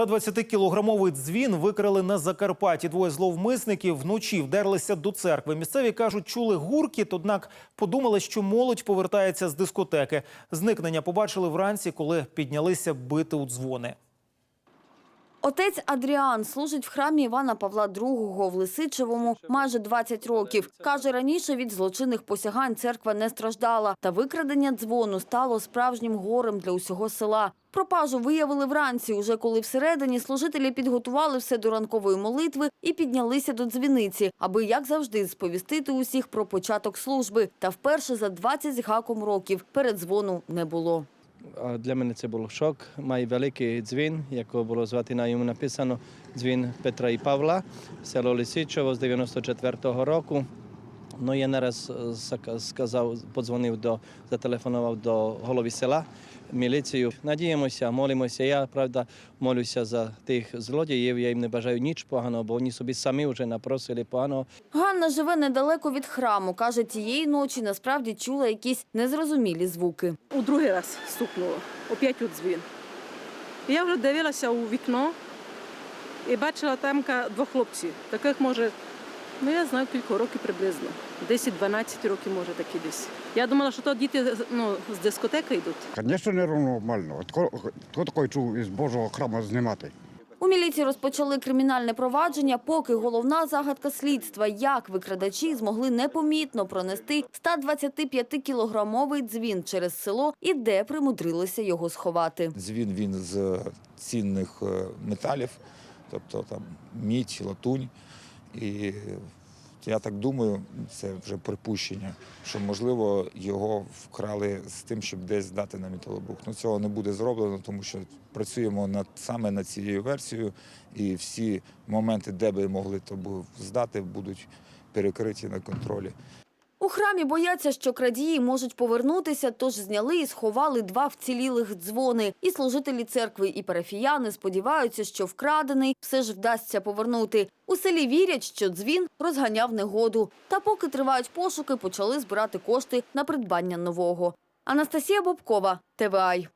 120-кілограмовий дзвін викрали на Закарпатті. Двоє зловмисників вночі вдерлися до церкви. Місцеві кажуть, чули гуркіт, однак подумали, що молодь повертається з дискотеки. Зникнення побачили вранці, коли піднялися бити у дзвони. Отець Адріан служить в храмі Івана Павла II в Лисичевому майже 20 років. Каже, раніше від злочинних посягань церква не страждала, та викрадення дзвону стало справжнім горем для усього села. Пропажу виявили вранці, уже коли всередині служителі підготували все до ранкової молитви і піднялися до дзвіниці, аби, як завжди, сповістити усіх про початок служби. Та вперше за 20 з гаком років передзвону не було. Для мене це був шок. Має великий дзвін, якого було звати на йому написано дзвін Петра і Павла, село Лисичево з 94-го року. Ну, я нараз е, сказав, подзвонив до, зателефонував до голови села, міліцію. Надіємося, молимося. Я, правда, молюся за тих злодіїв. Я їм не бажаю ніч поганого, бо вони собі самі вже напросили поганого. Ганна живе недалеко від храму. Каже, тієї ночі насправді чула якісь незрозумілі звуки. У другий раз стукнуло, опять у дзвін. Я вже дивилася у вікно і бачила там двох хлопців. Таких може, ну я знаю, кілька років приблизно. 10-12 років, може, такі десь. Я думала, що то діти ну, з дискотеки йдуть. Звісно, ненормально. От Хто такий чув із Божого храму знімати? У міліції розпочали кримінальне провадження, поки головна загадка слідства, як викрадачі змогли непомітно пронести 125-кілограмовий дзвін через село і де примудрилися його сховати. Дзвін він з цінних е, металів, тобто там мідь, латунь. І я так думаю, це вже припущення, що можливо його вкрали з тим, щоб десь здати на металобрух. Ну цього не буде зроблено, тому що працюємо над саме над цією версією, і всі моменти, де би могли то здати, будуть перекриті на контролі. Храмі бояться, що крадії можуть повернутися, тож зняли і сховали два вцілілих дзвони. І служителі церкви, і парафіяни сподіваються, що вкрадений все ж вдасться повернути. У селі вірять, що дзвін розганяв негоду. Та поки тривають пошуки, почали збирати кошти на придбання нового. Анастасія Бобкова, ТВАЙ.